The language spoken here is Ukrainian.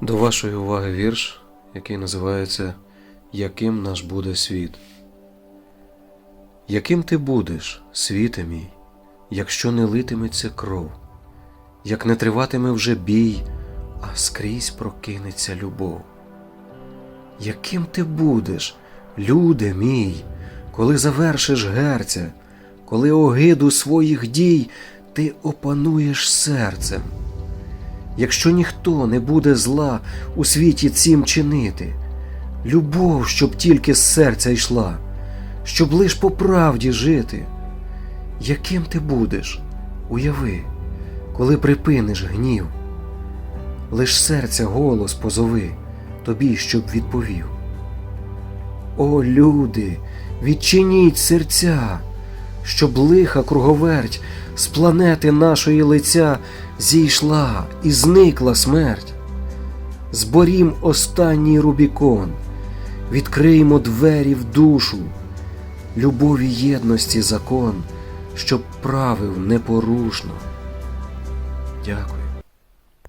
До вашої уваги вірш, який називається Яким наш буде світ. Яким ти будеш, світе мій, якщо не литиметься кров, як не триватиме вже бій, а скрізь прокинеться любов? Яким ти будеш, люде мій, коли завершиш герця, коли огиду своїх дій ти опануєш серцем? Якщо ніхто не буде зла у світі цім чинити, любов, щоб тільки з серця йшла, щоб лиш по правді жити, яким ти будеш, уяви, коли припиниш гнів, лиш серця голос позови тобі, щоб відповів. О, люди, відчиніть серця, щоб лиха круговерть з планети нашої лиця зійшла і зникла смерть. Зборім останній Рубікон, відкриємо двері в душу, любові єдності закон, щоб правив непорушно. Дякую.